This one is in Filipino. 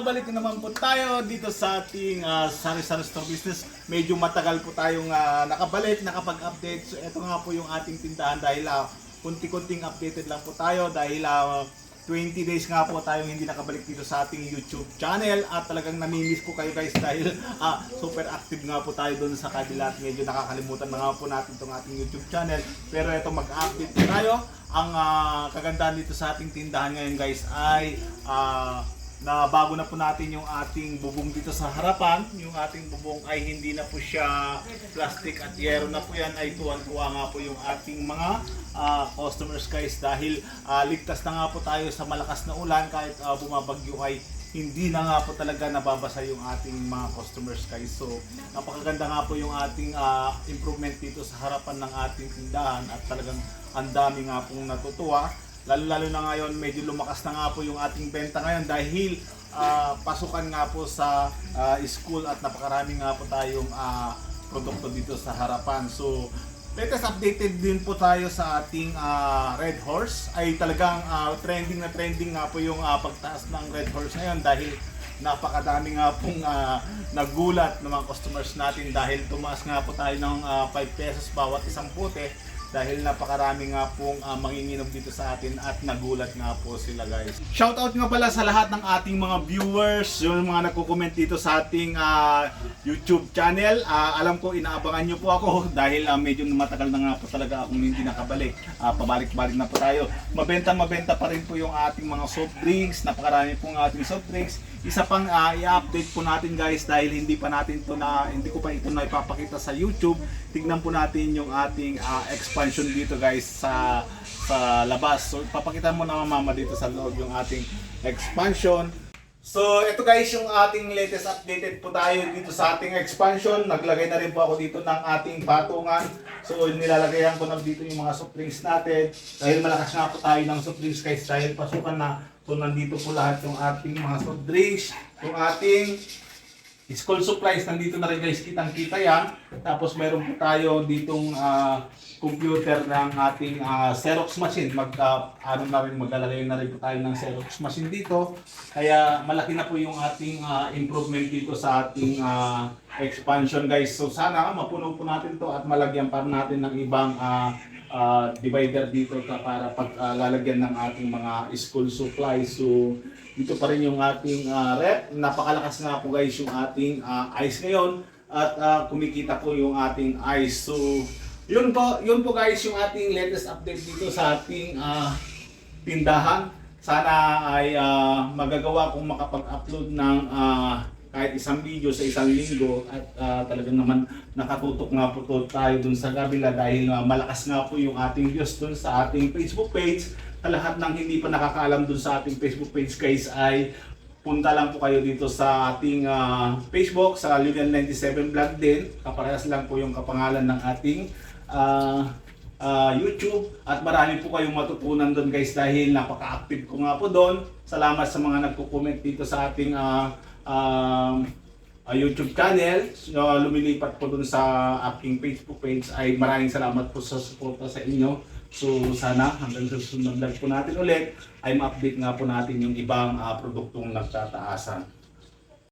Balik na naman po tayo dito sa ating uh, Sari Sari Store Business. Medyo matagal po tayong ah, nakabalik, nakapag-update. So ito nga po yung ating tindahan dahil ah, kunti-kunting updated lang po tayo dahil ah, 20 days nga po tayong hindi nakabalik dito sa ating YouTube channel at talagang namimiss ko kayo guys dahil ah, super active nga po tayo doon sa kabila medyo nakakalimutan na nga po natin itong ating YouTube channel. Pero ito mag-update tayo. Ang ah, kagandahan dito sa ating tindahan ngayon guys ay ah, na bago na po natin yung ating bubong dito sa harapan. Yung ating bubong ay hindi na po siya plastic at yero na po yan ay tuwan-tuwa nga po yung ating mga ah, customers guys dahil ah, ligtas na nga po tayo sa malakas na ulan kahit ah, bumabagyo ay hindi na nga po talaga nababasa yung ating mga customers guys. So napakaganda nga po yung ating ah, improvement dito sa harapan ng ating tindahan at talagang ang dami nga pong natutuwa lalo-lalo na ngayon medyo lumakas na nga po yung ating benta ngayon dahil ah, pasukan nga po sa ah, school at napakarami nga po tayong ah, produkto dito sa harapan. So, latest updated din po tayo sa ating ah, Red Horse ay talagang ah, trending na trending nga po yung ah, pagtaas ng Red Horse ngayon dahil napakadami nga pong ah, nagulat ng mga customers natin dahil tumaas nga po tayo ng ah, 5 pesos bawat isang puti dahil napakarami nga pong uh, manginginom dito sa atin at nagulat nga po sila guys. Shoutout nga pala sa lahat ng ating mga viewers, yung mga nagko-comment dito sa ating ah, YouTube channel. Ah, alam ko inaabangan nyo po ako dahil ah, medyo matagal na nga po talaga akong hindi nakabalik. Ah, pabalik-balik na po tayo. Mabenta mabenta pa rin po yung ating mga soft drinks, napakarami pong ating soft drinks. Isa pang ah, i-update po natin guys dahil hindi pa natin to na hindi ko pa ito na ipapakita sa YouTube. Tignan po natin yung ating ah, expansion dito guys sa sa labas. So papakita mo na mama dito sa loob yung ating expansion. So ito guys yung ating latest updated po tayo dito sa ating expansion. Naglagay na rin po ako dito ng ating patungan. So nilalagayan ko na dito yung mga soft drinks natin. Dahil malakas nga po tayo ng soft drinks guys dahil pasukan na. So nandito po lahat yung ating mga soft drinks. Yung ating School supplies, nandito na rin guys, kitang-kita yan. Tapos meron po tayo ditong ah, computer ng ating ah, Xerox machine. Mag, ah, ano na rin, maglalagay na rin po tayo ng Xerox machine dito. Kaya malaki na po yung ating ah, improvement dito sa ating ah, expansion guys. So sana mapuno po natin to at malagyan pa natin ng ibang ah, ah, divider dito ka para pag ah, lalagyan ng ating mga school supplies. So dito pa rin yung ating ah, rep. Napakalakas nga po guys yung ating ah, ice ngayon at ah, kumikita po yung ating ice. So yun po, yun po guys yung ating latest update dito sa ating ah, tindahan. Sana ay ah, magagawa kong makapag-upload ng ah, kahit isang video sa isang linggo at ah, talagang naman nakatutok nga po to tayo dun sa kabila dahil ah, malakas nga po yung ating views dun sa ating Facebook page. Sa lahat ng hindi pa nakakaalam dun sa ating Facebook page guys ay punta lang po kayo dito sa ating ah, Facebook sa Lilian 97 Vlog din. Kaparehas lang po yung kapangalan ng ating ah, ah, YouTube at marami po kayong matutunan doon guys dahil napaka-active ko nga po doon. Salamat sa mga nagko-comment dito sa ating ah, um, ah, YouTube channel. So, lumilipat po doon sa aking Facebook page ay maraming salamat po sa suporta sa inyo. So sana hanggang sa susunod vlog po natin ulit ay ma-update nga po natin yung ibang ah, produktong nagtataasan.